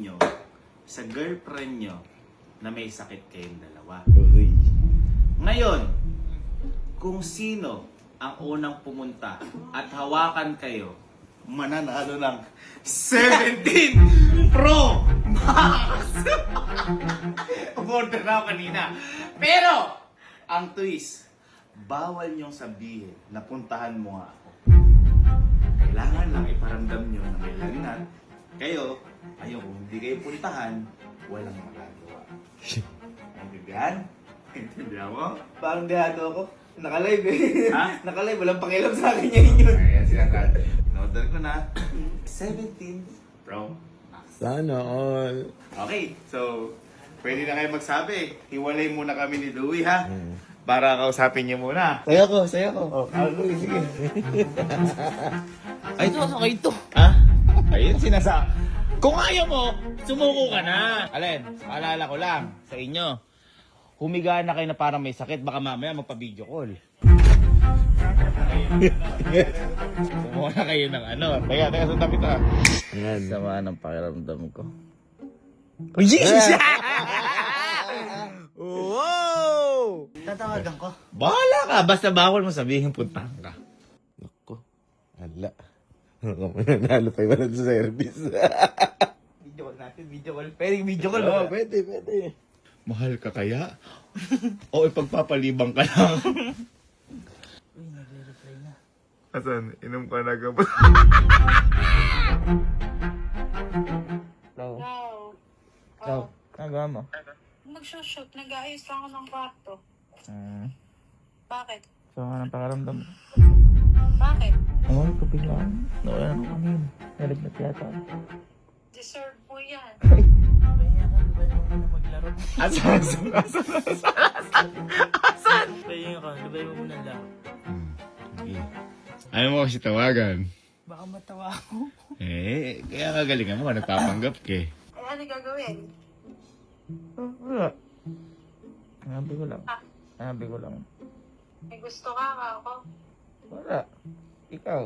nyo sa girlfriend nyo na may sakit kayong dalawa. Uy. Ngayon, kung sino ang unang pumunta at hawakan kayo, mananalo ng 17 Pro Max! Order na ako kanina. Pero, ang twist, bawal niyong sabihin na puntahan mo ako. Kailangan lang iparamdam niyo na may lagnat. Kayo, ayun, kung hindi kayo puntahan, walang magagawa. Intindihan? Intindihan mo? Parang dehado ako. Naka-live eh. Ha? Naka-live. Walang pakialam sa akin yun yun. Ayan sinasabi. Norder ko na. 17 Pro Max. Sana all. Okay, so pwede na kayo magsabi. Hiwalay muna kami ni Louie ha. Para kausapin niyo muna. Saya ko, saya ko. Oh, ako, sige. Ay, ito, sakay ito. Ha? Ayun sinasa. Kung ayaw mo, sumuko ka na. Alin, paalala ko lang sa inyo. Humiga na kayo na parang may sakit, baka mamaya magpa-video call. Kumuha na kayo ng ano. Teka, teka, sa tabi ta. Sama ng pakiramdam ko. Oh, yes! wow! Tatawagan ko. Bahala ka, basta bawal mo sabihin puntahan ka. Nako, hala. Nanalo pa yung walang service. Video call natin, video call. Pwede video call. Oo, pwede, pwede. Mahal ka kaya? o ipagpapalibang ka lang? Uy, nagre-reply na. Asan? Inom ka na gabot. Hello. Wow. Ciao. Nagawa mo? Nagsushoot, nag-aayos lang ako ng kwarto. Hmm. Bakit? Sama ng pakiramdam. Bakit? Oo, oh, kabiglaan. Nawala na ako kanina. Nalagnat yata. Deserve mo yan. Pahinga ka, di ba muna maglaro? Asan? Asan? Asan? Pahinga ka, di ba naman muna laro? Ano mo kasi tawagan? Baka matawa ako. Eh, kaya kagalingan mo, nagpapanggap ka eh. Eh, ano gagawin? Oh, wala. Sinabi ko lang. Ah. Sinabi ko lang. May gusto ka ka ako? Wala. Ikaw.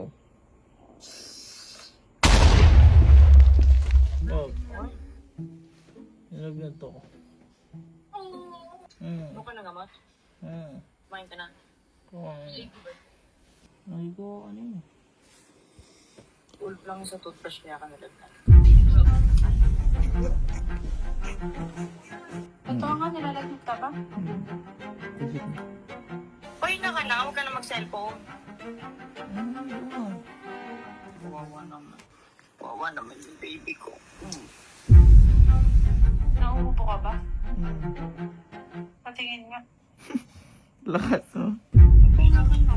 Oh. Nilagnat ako. Hmm. Ano ka na gamot? Hmm. Kumain ka na. Kumain. Ay ko, ano yun? Ulp lang sa toothbrush kaya ka nalagnan. Totoo nga, nilalagnat ka ba? Hoy, na ka na. Huwag ka na mag-cellphone. Ano yun? Wawa naman. Wawa naman yung baby ko. Nauubo ka ba? Hmm. Patingin nga. Lakas, oh. Pahinga ka na.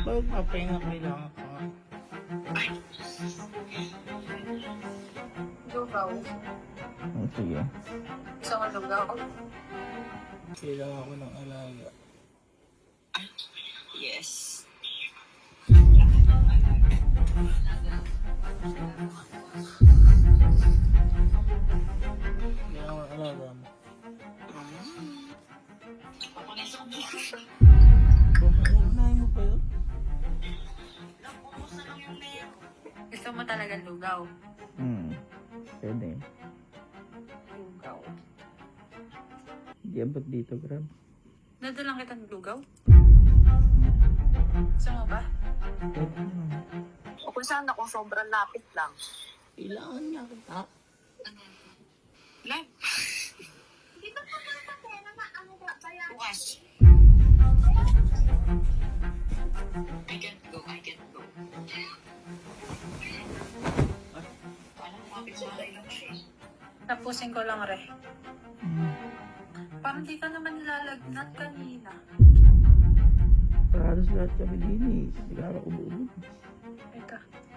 Bakit papahinga kailangan ka? Lugaw. Oh, sige. Gusto lugaw? Kailangan ko ng alaga. Yes. Gusto mo talaga lugaw? Hmm. Pwede. Lugaw. Hindi abot dito, grab. Nadalang kita ng lugaw? Gusto mo ba? Pwede naman. Kung saan ako, sobrang lapit lang. Kailangan niya kita. Live. Di ba pa ka pera na ano ba kaya? Bukas. I can't go, I can't go. Parang kapit sa akin lang siya. Tapusin ko lang, Re. Parang di ka naman nilalagnat kanina. Para halos lahat kami din eh. Hindi ka ako ubo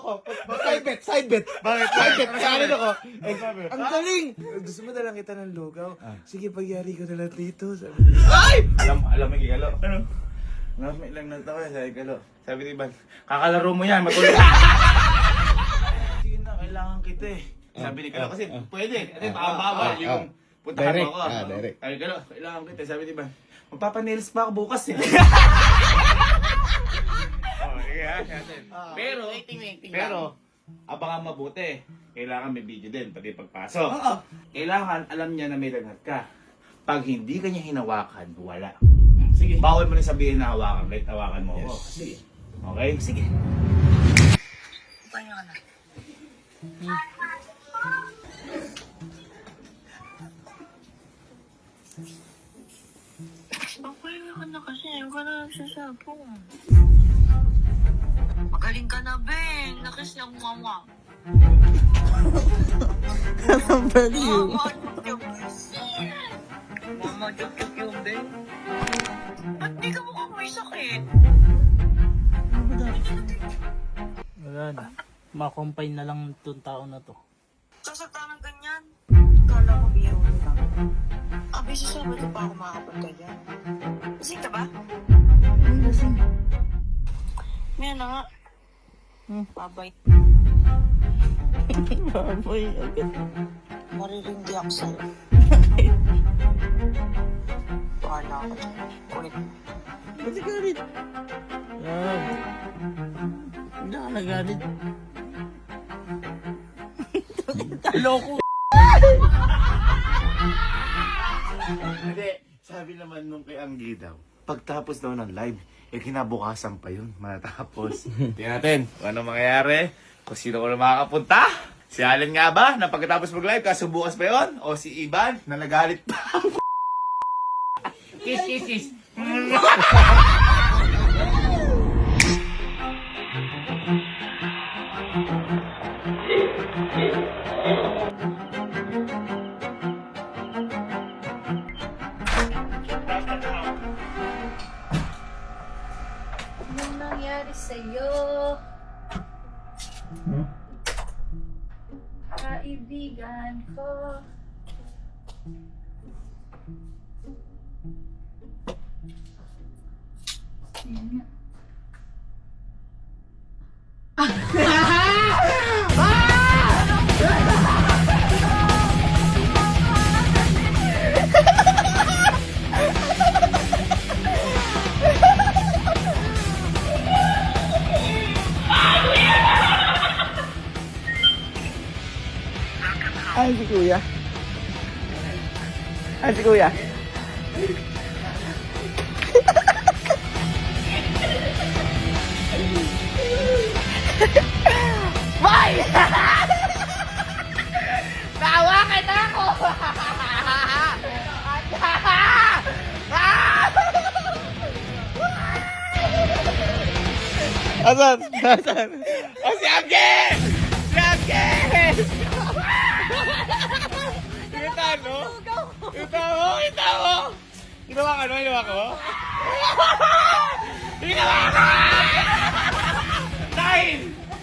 to ko. Side bet, side bet. Bakit? Side bet. Masalan ako. Eh. Ang galing! Gusto mo dalang kita ng lugaw? Sige, pagyari ko na lang dito. Sabi. Alam, alam mo, Gigalo. Ano? Ngamit lang ng tawa, sabi Gigalo. Sabi ni Ivan, kakalaro mo yan, matulog. Sige na, kailangan kita eh. Sabi ni Galo, kasi pwede. Kasi baka bawal yung puntahan Direct. mo ako. Ah, direct. Sabi Galo, kailangan kita. Sabi ni Ivan, magpapanils pa ako bukas eh. ha, natin. Pero, pero, abangan mabuti. Kailangan may video din, pati pagpasok. Kailangan alam niya na may lagnat ka. Pag hindi ka niya hinawakan, wala. Sige. Bawal mo na sabihin na hawakan, kahit hawakan mo ako. Sige. Okay? Sige. Paano ka na? Okay ka na kasi. Huwag ka na nagsasabong. Magaling ka na, Ben. Nakis ng mama. Baliw. Mama, juk-juk. Mama, juk-juk yung Ben. Ba't di ka mukhang may sakit? Wala na. Makompine na lang itong tao na to. Sasakta ng ganyan. Kala ko biro lang. Abi, sa Sabado pa ako makapunta dyan. Lasing ka ba? May na nga. Hmm. Babay. Baboy, agad. Maririndi ako sa'yo. Bahala ako dyan. Kulit. Ba't ka galit? Yan. Hindi ka nagalit. Loko. Hindi, sabi naman nung kay Anggi daw, pagtapos daw ng live, eh kinabukasan pa yun, matapos. Tingnan natin kung ano mangyayari, kung sino ko na makakapunta. Si Allen nga ba, na pagkatapos mag-live, kaso bukas pa yun? O si Ivan, na nagalit pa. kiss, kiss, kiss. nangyari sa'yo? Kaibigan ko. Ay, Ay, si kuya. Asan? Asan? Oh, si Angge! Si Angge! Mo, kita mo! Ginawa ka no? Ginawa ko? Ginawa ka! Dahil!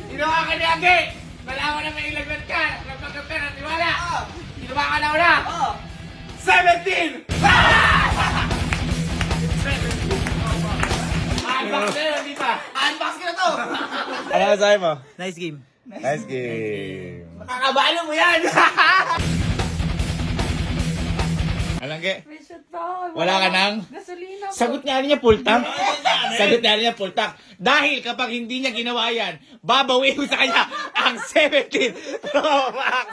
Ginawa ka ni Angge! Malaman na may ilagyan ka! Nagpagkapta ng tiwala! Ginawa ka na una! 17! Unbox na yun, di ba? Unbox ka na to! Ano sabi mo? Nice game. Nice game. Kakabalo mo yan! Alam ke? May shot pa ako. Wala ka nang? Gasolina po. Sagot niya niya full tank. Sagot niya niya full tank. Dahil kapag hindi niya ginawa yan, babawi ko sa kanya ang 17 Pro Max.